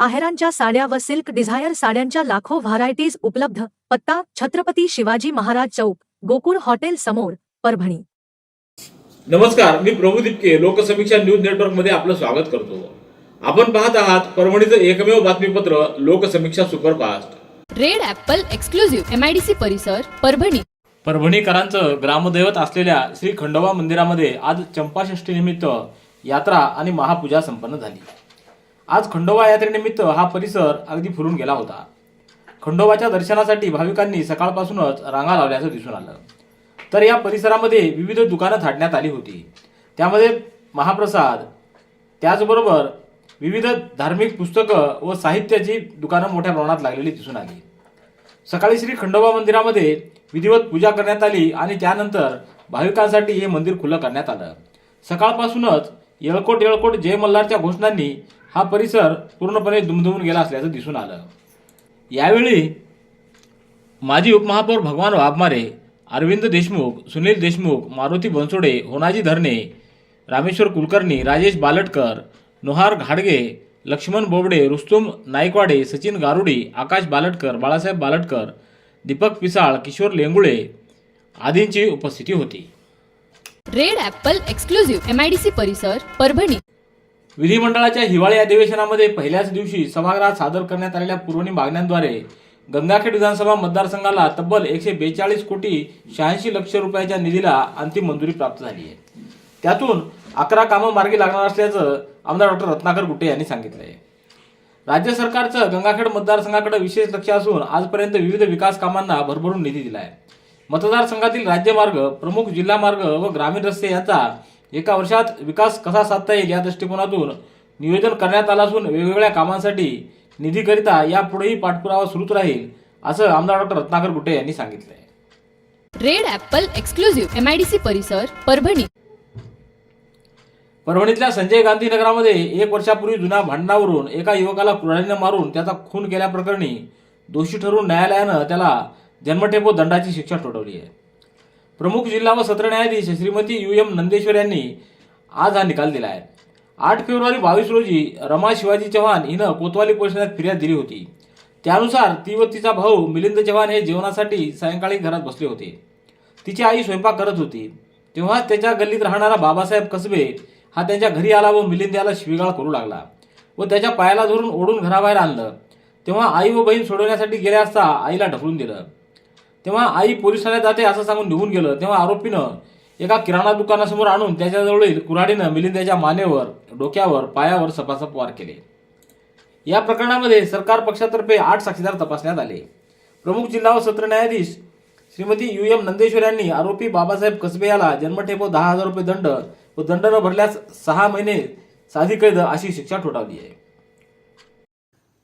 आहेरांच्या साड्या व silk Dzire साड्यांच्या लाखो व्हरायटीज उपलब्ध. पत्ता छत्रपती शिवाजी महाराज चौक गोकुळ हॉटेल समोर परभणी. नमस्कार मी प्रभू दिपके लोकसमीक्षा न्यूज नेटवर्कमध्ये आपलं स्वागत करतो. आपण पाहत आहात परभणीचं एकमेव बातमीपत्र Loksamiksha superfast. Red apple exclusive MIDC परिसर परभणी. परभणीकरांचं ग्रामदैवत असलेल्या श्री खंडोबा मंदिरामध्ये आज चंपाषष्ठी निमित्त यात्रा आणि महापूजा संपन्न झाली. आज खंडोबा यात्रेनिमित्त हा परिसर अगदी फुलून गेला होता. खंडोबाच्या दर्शनासाठी भाविकांनी सकाळपासूनच रांगा लावल्याचं दिसून आलं. तर या परिसरामध्ये विविध दुकानं थाटण्यात आली होती. त्यामध्ये महाप्रसाद त्याचबरोबर विविध धार्मिक पुस्तकं व साहित्याची दुकानं मोठ्या प्रमाणात लागलेली दिसून आली. सकाळी श्री खंडोबा मंदिरामध्ये विधिवत पूजा करण्यात आली आणि त्यानंतर भाविकांसाठी हे मंदिर खुलं करण्यात आलं. सकाळपासूनच येळकोट येळकोट जय मल्हारच्या घोषणांनी हा परिसर पूर्णपणे दुमदुमून गेला असल्याचं दिसून आलं. यावेळी माजी उपमहापौर भगवान वाघमारे अरविंद देशमुख सुनील देशमुख मारुती बनसोडे होनाजी धरणे रामेश्वर कुलकर्णी राजेश बालटकर नोहार घाडगे लक्ष्मण बोबडे रुस्तुम नाईकवाडे सचिन गारुडी आकाश बालटकर बाळासाहेब बालटकर दीपक पिसाळ किशोर लेंगुळे आदींची उपस्थिती होती. रेड ॲपल एक्सक्लुझिव्ह एमआयडीसी परिसर परभणी. विधिमंडळाच्या हिवाळी अधिवेशनामध्ये पहिल्याच दिवशी सभागृहात सादर करण्यात आलेल्या पुरवणी मागण्यांद्वारे गंगाखेड विधानसभा मतदारसंघाला तब्बल एकशे बेचाळीस कोटी शहाऐंशी लक्ष रुपयाच्या निधीला अंतिम मंजुरी प्राप्त झाली आहे. त्यातून अकरा कामं मार्गी लागणार असल्याचं आमदार डॉक्टर रत्नाकर गुट्टे यांनी सांगितलंय राज्य सरकारचं गंगाखेड मतदारसंघाकडे विशेष लक्ष असून आजपर्यंत विविध विकास कामांना भरभरून निधी दिलाय. मतदारसंघातील राज्यमार्ग प्रमुख जिल्हा मार्ग व ग्रामीण रस्ते यांचा एका वर्षात विकास कसा साधता येईल या दृष्टिकोनातून नियोजन करण्यात आलं असून वेगवेगळ्या कामांसाठी निधीकरिता यापुढेही पाठपुरावा सुरूच राहील असं आमदार डॉक्टर रत्नाकर गुट्टे यांनी सांगितलंय. रेड ॲपल एक्सक्लुझिव्ह एमआयडीसी परिसर परभणी. परभणीतल्या संजय गांधी नगरामध्ये एक वर्षापूर्वी जुन्या भांडणावरून एका युवकाला कुऱ्हाडीनं मारून त्याचा खून केल्याप्रकरणी दोषी ठरवून न्यायालयानं त्याला जन्मठेप दंडाची शिक्षा ठोठावली आहे. प्रमुख जिल्हा व सत्र न्यायाधीश श्रीमती यू एम नंदेश्वर यांनी आज हा निकाल दिला आहे. आठ फेब्रुवारी बावीस रोजी रमा शिवाजी चव्हाण हिनं कोतवाली पोलीस ठाण्यात फिर्याद दिली होती. त्यानुसार ती व तिचा भाऊ मिलिंद चव्हाण हे जेवणासाठी सायंकाळी घरात बसले होते. तिची आई स्वयंपाक करत होती. तेव्हा त्याच्या गल्लीत राहणारा बाबासाहेब कसबे हा त्यांच्या घरी आला व मिलिंद याला शिवीगाळ करू लागला व त्याच्या पायाला धरून ओढून घराबाहेर आणलं. तेव्हा आई व बहीण सोडवण्यासाठी गेल्या असता आईला ढकलून दिलं. तेव्हा आई पोलीस ठाण्यात जाते असं सांगून निघून गेलं. तेव्हा आरोपीनं एका किराणा दुकानासमोर आणून त्याच्याजवळील कुऱ्हाडीनं मिलिंदाच्या मानेवर डोक्यावर पायावर सपासप वार केले. या प्रकरणामध्ये सरकार पक्षातर्फे आठ साक्षीदार तपासण्यात आले. प्रमुख जिल्हा व सत्र न्यायाधीश श्रीमती यू एम नंदेश्वर यांनी आरोपी बाबासाहेब कसबे याला जन्मठेप दहा हजार रुपये दंड व दंड न भरल्यास सहा महिने साधी कैद अशी शिक्षा ठोठावली आहे.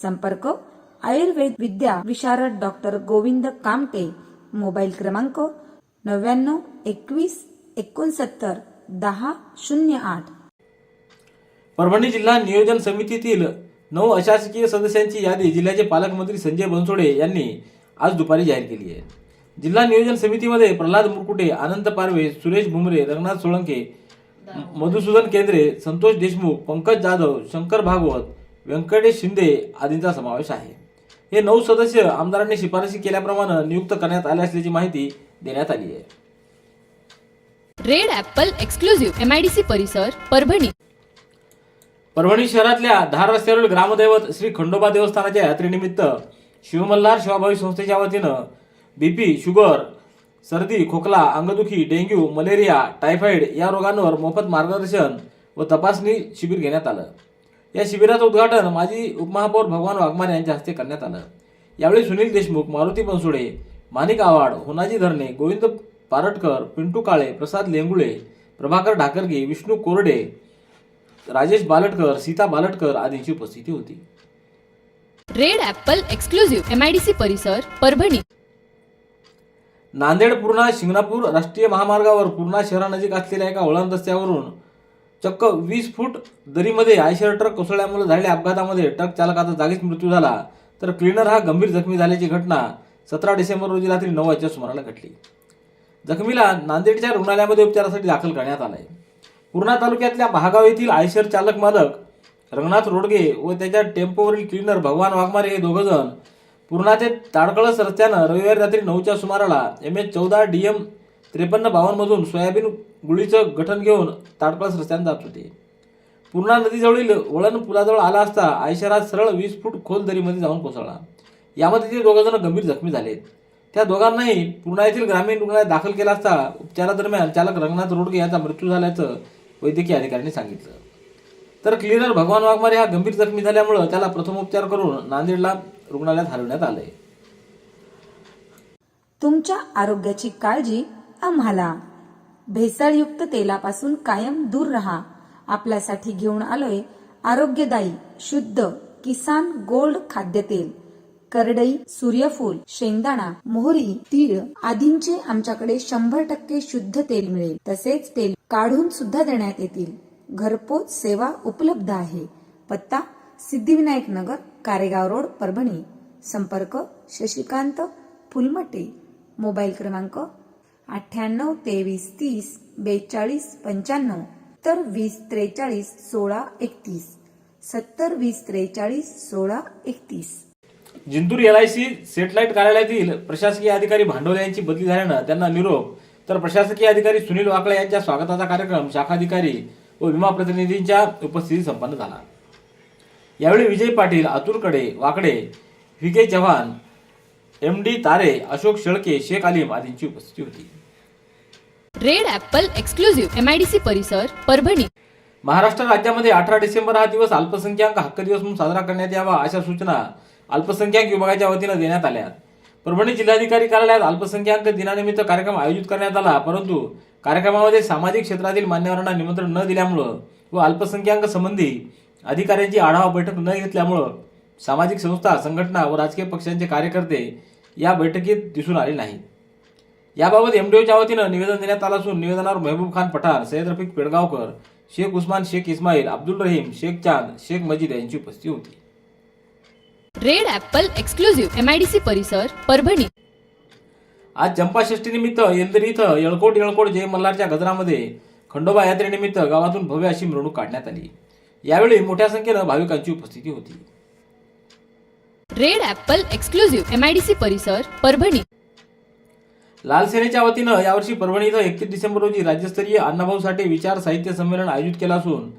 संपर्क आयुर्वेद विद्या विशारद डॉक्टर गोविंद कामटे मोबाईल क्रमांक नव्याण्णव एकवीस एकोणसत्तर दहा शून्य आठ. परभणी जिल्हा नियोजन समितीतील नऊ अशासकीय सदस्यांची यादी जिल्ह्याचे पालकमंत्री संजय बनसोडे यांनी आज दुपारी जाहीर केली आहे. जिल्हा नियोजन समितीमध्ये प्रल्हाद मुरकुटे आनंद पारवे सुरेश भुमरे रंगनाथ सोळंके मधुसूदन केंद्रे संतोष देशमुख पंकज जाधव शंकर भागवत व्यंकटेश शिंदे आदींचा समावेश आहे. हे नऊ सदस्य आमदारांनी शिफारशी केल्याप्रमाणे नियुक्त करण्यात आले असल्याची माहिती देण्यात आली आहे. रेड ॲपल एक्सक्लुझिव्ह एमआयडीसी परिसर परभणी. परभणी शहरातल्या धार रस्त्यावरील ग्रामदैवत श्री खंडोबा देवस्थानाच्या यात्रेनिमित्त शिवमल्हार शिवाभावी संस्थेच्या वतीनं बीपी शुगर सर्दी खोकला अंगदुखी डेंग्यू मलेरिया टायफॉइड या रोगांवर मोफत मार्गदर्शन व तपासणी शिबिर घेण्यात आलं. या शिबिराचं उद्घाटन माजी उपमहापौर भगवान वाघमारे यांच्या हस्ते करण्यात आलं. यावेळी सुनील देशमुख मारुती बनसोडे माणिक आव्हाड होनाजी धरणे गोविंद पारटकर पिंटू काळे प्रसाद लेंगुळे प्रभाकर ढाकरगे विष्णू कोरडे राजेश बालटकर सीता बालटकर आदींची उपस्थिती होती. Red apple exclusive M I D C परिसर परभणी. नांदेड पूर्णा शिंगणापूर राष्ट्रीय महामार्गावर पूर्णा शहरानजीक असलेल्या एका वळण रस्त्यावरून चक्क वीस फूट दरीमध्ये आयशर ट्रक कोसळल्यामुळे झालेल्या अपघातामध्ये ट्रक चालकाचा जागीच मृत्यू झाला. तर क्लिनर हा गंभीर जखमी झाल्याची घटना सतरा डिसेंबर रोजी रात्री नऊ वाजच्या सुमाराला घडली. जखमीला नांदेडच्या रुग्णालयामध्ये उपचारासाठी दाखल करण्यात आलाय. पूर्णा तालुक्यातल्या महागाव येथील आयशर चालक मालक रंगनाथ रोडगे व त्याच्या टेम्पोवरील क्लिनर भगवान वाघमारे हे दोघं जण पूर्णा ते ताडकळस रस्त्यानं रविवारी रात्री नऊच्या सुमाराला एम एच चौदा डी एम त्रेपन्न बावन्नमधून सोयाबीन गुळीचं गठण घेऊन ताडपास रस्त्यानं जात होते. पूर्णा नदीजवळील वळण पुलाजवळ आला असता आयशर सरळ वीस फूट खोल दरीमध्ये जाऊन कोसळला. यामध्ये ते दोघंजण गंभीर जखमी झालेत. त्या दोघांनाही पूर्णा येथील ग्रामीण रुग्णालयात दाखल केला असता उपचारादरम्यान चालक रंगनाथ रोडगे यांचा मृत्यू झाल्याचं वैद्यकीय अधिकाऱ्यांनी सांगितलं. तर क्लिनर भगवान वाघमारे हा गंभीर जखमी झाल्यामुळं त्याला प्रथमोपचार करून नांदेडला रुग्णालयात हलवण्यात आलंय. तुमच्या आरोग्याची काळजी आम्हाला. भेसळयुक्त तेलापासून कायम दूर राहा. आपल्यासाठी घेऊन आलोय आरोग्यदायी शुद्ध किसान गोल्ड खाद्यतेल. करडई सूर्यफूल शेंगदाणा मोहरी तीळ आदींचे आमच्याकडे शंभर टक्के शुद्ध तेल मिळेल. तसेच तेल काढून सुद्धा देण्यात येतील. घरपोच सेवा उपलब्ध आहे. पत्ता सिद्धिविनायक नगर कारेगाव रोड परभणी. संपर्क शशिकांत फुलमटे. मोबाईल क्रमांक अठ्ठ्याण्णव तेवीस तीस बेचाळीस पंच्याण्णव तर वीस त्रेचाळीस सोळा एकतीस. सत्तर वीस त्रेचाळीस सोळा एकतीस. Jintur L I C satellite कार्यालयातील प्रशासकीय अधिकारी भांडवले यांची बदली झाल्यानं त्यांना निरोप. तर प्रशासकीय अधिकारी सुनील वाकळे यांच्या स्वागताचा कार्यक्रम शाखाधिकारी व विमा प्रतिनिधींच्या उपस्थितीत संपन्न झाला. यावेळी Vijay Patil अतुलकडे Wakde V K Chavan M D Tare Ashok Shelke Shaikh Aleem आदींची उपस्थिती होती. रेड ऍपल एक्सक्लुझिव्ह एमआयडीसी परिसर परभणी. महाराष्ट्र राज्यामध्ये अठरा डिसेंबर हा दिवस अल्पसंख्याक हक्क दिवस म्हणून साजरा करण्यात यावा अशा सूचना अल्पसंख्याक विभागाच्या वतीनं देण्यात आल्या परभणी जिल्हाधिकारी कार्यालयात अल्पसंख्याक दिनानिमित्त कार्यक्रम आयोजित करण्यात आला परंतु कार्यक्रमामध्ये सामाजिक क्षेत्रातील मान्यवरांना निमंत्रण न दिल्यामुळं व अल्पसंख्याक संबंधी अधिकाऱ्यांची आढावा बैठक न घेतल्यामुळं सामाजिक संस्था संघटना व राजकीय पक्षांचे कार्यकर्ते या बैठकीत दिसून आले नाहीत. याबाबत एमडीओच्या वतीनं निवेदन देण्यात आलं असून निवेदनावर महबूब खान पठाण सय्यद रफिक पेडगावकर शेख उस्मान शेख इस्माईल अब्दुल रहीम शेख चांद शेख मजीद यांची उपस्थिती होती. Red apple exclusive M I D C परिसर परभणी. आज चंपाषष्ठीनिमित्त येलदरी इथं येळकोट येळकोट जय मल्हारच्या गजरामध्ये खंडोबा यात्रेनिमित्त गावातून भव्य अशी मिरवणूक काढण्यात आली. यावेळी मोठ्या संख्येनं भाविकांची उपस्थिती होती. Red apple exclusive M I D C परिसर परभणी. लाल सेनेच्या वतीनं यावर्षी परभणी इथं एकतीस डिसेंबर रोजी राज्यस्तरीय अण्णाभाऊ साठे विचार साहित्य संमेलन आयोजित केलं असून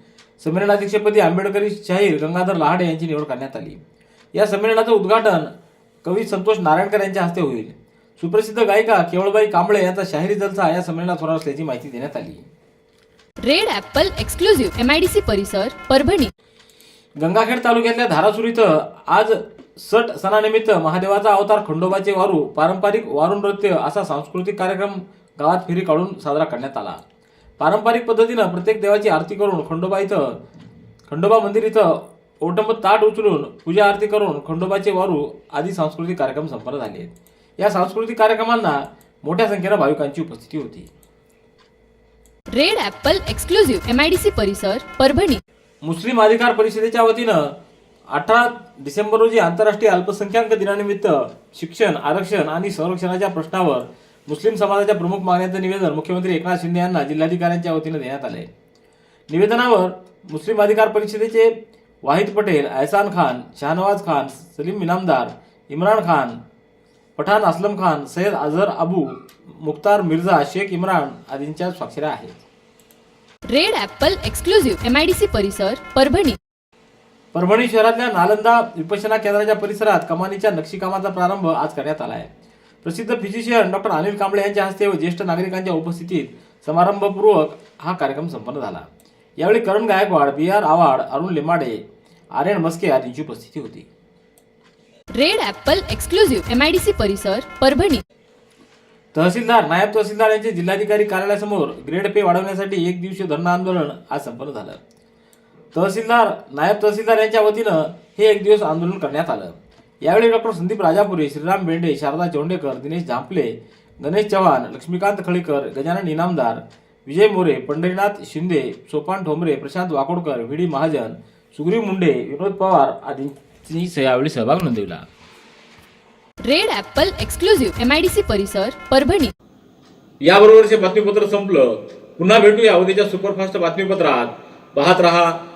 संमेलनाध्यक्षपदी आंबेडकरी शाहीर गंगाधर लहाडे यांची निवड करण्यात आली. या संमेलनाचं उद्घाटन कवी संतोष नारायणकर यांच्या हस्ते होईल. सुप्रसिद्ध गायिका केवळबाई कांबळे यांचा शाहिरी जलसा या संमेलनात होणार असल्याची माहिती देण्यात आली. Red apple exclusive M I D C परिसर परभणी. गंगाखेड तालुक्यातल्या धारासूर इथं आज सट सणानिमित्त महादेवाचा अवतार खंडोबाचे वारू पारंपरिक वारू नृत्य असा सांस्कृतिक कार्यक्रम गावात फेरी काढून साजरा करण्यात आला. पारंपरिक पद्धतीनं प्रत्येक देवाची आरती करून खंडोबा इथं खंडोबा मंदिर इथं ओटंब ताट उचलून पूजा आरती करून खंडोबाचे वारू आदी सांस्कृतिक कार्यक्रम संपन्न झाले या सांस्कृतिक कार्यक्रमांना मोठ्या संख्येनं भाविकांची उपस्थिती होती. Red apple exclusive M I D C परिसर परभणी. मुस्लिम अधिकार परिषदेच्या वतीनं अठरा डिसेंबर रोजी आंतरराष्ट्रीय अल्पसंख्याक दिनानिमित्त शिक्षण आरक्षण आणि संरक्षणाच्या प्रश्नावर मुस्लिम समाजाच्या प्रमुख मागण्यांचं निवेदन मुख्यमंत्री एकनाथ शिंदे यांना जिल्हाधिकाऱ्यांच्या वतीनं देण्यात आले. निवेदनावर मुस्लिम अधिकार परिषदेचे वाहिद पटेल अहसान खान शाहनवाज खान सलीम इनामदार इम्रान खान पठाण असलम खान सय्यद अझहर अबू मुख्तार मिर्झा शेख इम्रान आदींच्या स्वाक्षऱ्या आहेत. Red apple exclusive M I D C परिसर परभणी. परभणी शहरातल्या नालंदा विपश्यना केंद्राच्या परिसरात कमानीच्या नक्षीकामाचा प्रारंभ आज करण्यात आला आहे. प्रसिद्ध फिजिशियन डॉक्टर अनिल कांबळे यांच्या हस्ते व ज्येष्ठ नागरिकांच्या उपस्थितीत समारंभपूर्वक हा कार्यक्रम संपन्न झाला. यावेळी करण गायकवाड बी आर आव्हाड अरुण लिमाडे आर्यन मस्के आदींची उपस्थिती होती. रेड ॲपल एक्सक्लुझिव्ह एमआयडीसी परिसर परभणी. तहसीलदार नायब तहसीलदार यांचे जिल्हाधिकारी कार्यालयासमोर ग्रेड पे वाढवण्यासाठी एक दिवसीय धरणं आंदोलन आज संपन्न झालं. तहसीलदार नायब तहसीलदार यांच्या वतीनं हे एक दिवस आंदोलन करण्यात आलं. यावेळी doctor Sandeep Rajapure Shriram Bende Sharda Chaundekar Dinesh Zampale Ganesh Chavan Laxmikant Khalikar Gajanan Inamdar Vijay More Pandharinath Shinde Sopan Thombare Prashant Wakodkar V D Mahajan Sugriv Munde Vinod Pawar आदींनी यावेळी सहभाग नोंदविला. रेड ॲपल एक्सक्लुझिव्ह एमआयडीसी परिसर परभणी. याबरोबरचे बातमीपत्र संपलं. पुन्हा भेटूया उद्याच्या सुपरफास्ट बातमीपत्रात. पाहत रहा